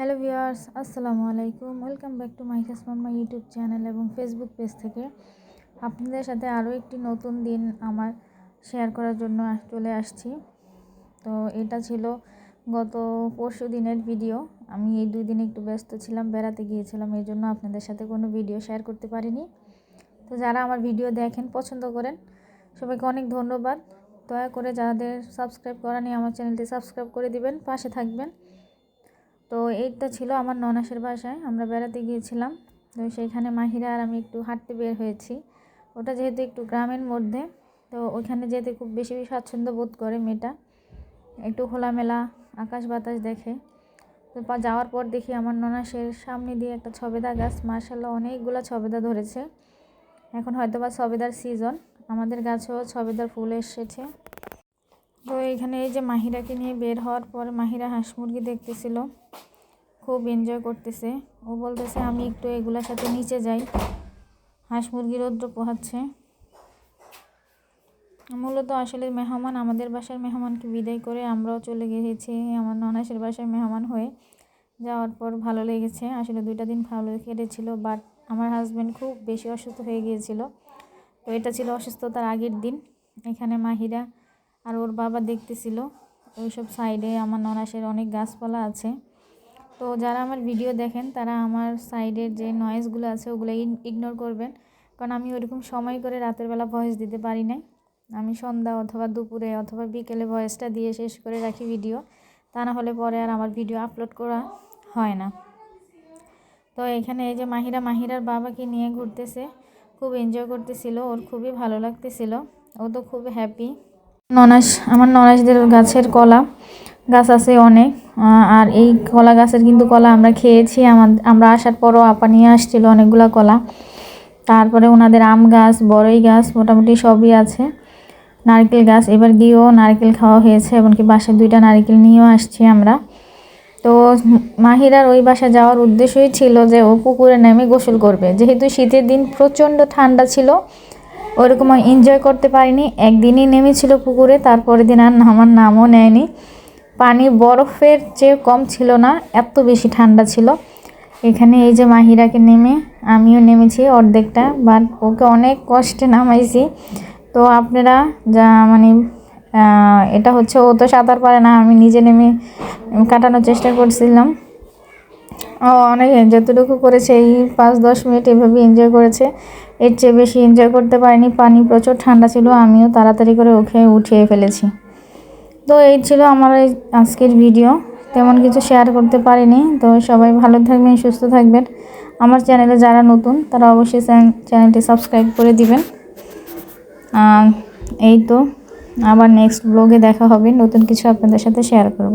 Hello viewers, আসসালামু আলাইকুম। Welcome back to my my YouTube channel এবং ফেসবুক পেজ থেকে। আপনাদের সাথে আরও একটি নতুন দিন আমার শেয়ার করার জন্য চলে আসছি। তো এটা ছিল গত পরশু দিনের ভিডিও। আমি এই দুই দিন একটু ব্যস্ত ছিলাম, বেড়াতে গিয়েছিলাম, এই জন্য আপনাদের সাথে কোনো ভিডিও শেয়ার করতে পারিনি। তো যারা আমার ভিডিও দেখেন, পছন্দ করেন, সবাইকে অনেক ধন্যবাদ। দয়া করে যাদের সাবস্ক্রাইব করা নিয়ে আমার চ্যানেলটি সাবস্ক্রাইব করে দিবেন, পাশে থাকবেন। তো এইটা ছিল আমার ননাসের বাসায়। আমরা বেড়াতে গিয়েছিলাম। তো সেইখানে মাহিরা আর আমি একটু হাঁটতে বের হয়েছি। ওটা যেহেতু একটু গ্রামের মধ্যে, তো ওইখানে যেতে খুব বেশি স্বাচ্ছন্দ্য বোধ করে মেয়েটা। একটু খোলামেলা, আকাশ বাতাস দেখে। তো যাওয়ার পর দেখি আমার ননাসের সামনে দিয়ে একটা ছবেদা গাছ। মার্শাল্লাহ অনেকগুলো ছবেদা ধরেছে। এখন হয়তো বা ছবেদার সিজন আমাদের গাছেও ছবেদার ফুল এসেছে। তো এখানে এই যে মাহিরাকে নিয়ে বের হওয়ার পর মাহিরা হাঁস মুরগি দেখতেছিল। খুব এনজয় করতেছে। ও বলতেছে, আমি একটু এগুলোর সাথে নিচে যাই। হাঁস মুরগি রৌদ্র পোহাচ্ছে। মূলত আসলে মেহমান, আমাদের বাসার মেহমানকে বিদায় করে আমরাও চলে গিয়েছি আমার ননাসের বাসায় মেহমান হয়ে যাওয়ার পর ভালো লেগেছে। আসলে দুইটা দিন ভালো কেটেছিল, বাট আমার হাজব্যান্ড খুব বেশি অসুস্থ হয়ে গিয়েছিল। তো এটা ছিল অসুস্থতার আগের দিন। এখানে মাহিরা আর ওর বাবা দেখতেছিল, ওইসব সাইডে আমার ননাসের অনেক গাছপালা আছে। তো যারা আমার ভিডিও দেখেন, তারা আমার সাইডের যে নয়েজগুলো আছে, ওগুলো ইগনোর করবেন। কারণ আমি ওরকম সময় করে রাতের বেলা ভয়েস দিতে পারি না আমি সন্ধ্যা অথবা দুপুরে অথবা বিকেলে ভয়েসটা দিয়ে শেষ করে রাখি ভিডিও তা না হলে পরে আর আমার ভিডিও আপলোড করা হয় না। তো এখানে এই যে মাহিরা, মাহিরার বাবাকে নিয়ে ঘুরতেছে, খুব এনজয় করতেছিল, ওর খুবই ভালো লাগতেছিল। ও তো খুব হ্যাপি ননাস, আমার ননাসদের গাছের কলা, গাছ আছে অনেক আর এই কলা গাছের কিন্তু কলা আমরা খেয়েছি, আমরা আসার পরও আপা নিয়ে আসছিল অনেকগুলো কলা। তারপরে ওনাদের আম গাছ বড়ই গাছ মোটামুটি সবই আছে। নারকেল গাছ, এবার গিয়েও নারকেল খাওয়া হয়েছে, এমনকি বাসায় দুইটা নারকেল নিয়েও আসছি আমরা। তো মাহিরার ওই বাসা যাওয়ার উদ্দেশ্যই ছিল যে ও পুকুরে নেমে গোসল করবে। যেহেতু শীতের দিন প্রচণ্ড ঠান্ডা ছিল ওরকম এনজয় করতে পারিনি। একদিনই নেমেছিল পুকুরে, তারপরের দিন আর আমার নামও নেয়নি। পানি বরফের চেয়ে কম ছিল না, এত বেশি ঠান্ডা ছিল। এখানে এই যে মাহিরাকে নেমে আমিও নেমেছি অর্ধেকটা বাট ওকে অনেক কষ্টে নামাইছি। তো আপনারা যা মানে এটা হচ্ছে ও তো সাঁতার পারে না, আমি নিজে নেমে কাটানোর চেষ্টা করছিলাম। ও অনেক যতটুকু করেছে, এই পাঁচ দশ মিনিট এভাবে এনজয় করেছে। এর চেয়ে বেশি এনজয় করতে পারিনি। পানি প্রচুর ঠান্ডা ছিল, আমিও তাড়াতাড়ি করে ওকে উঠিয়ে ফেলেছি। তো এই ছিল আমার আজকের ভিডিও তেমন কিছু শেয়ার করতে পারিনি। তো সবাই ভালো থাকবেন, সুস্থ থাকবেন। আমার চ্যানেলে যারা নতুন, তারা অবশ্যই চ্যানেলটি সাবস্ক্রাইব করে দিবেন। এই তো, আবার নেক্সট ব্লগে দেখা হবে। নতুন কিছু আপনাদের সাথে শেয়ার করব।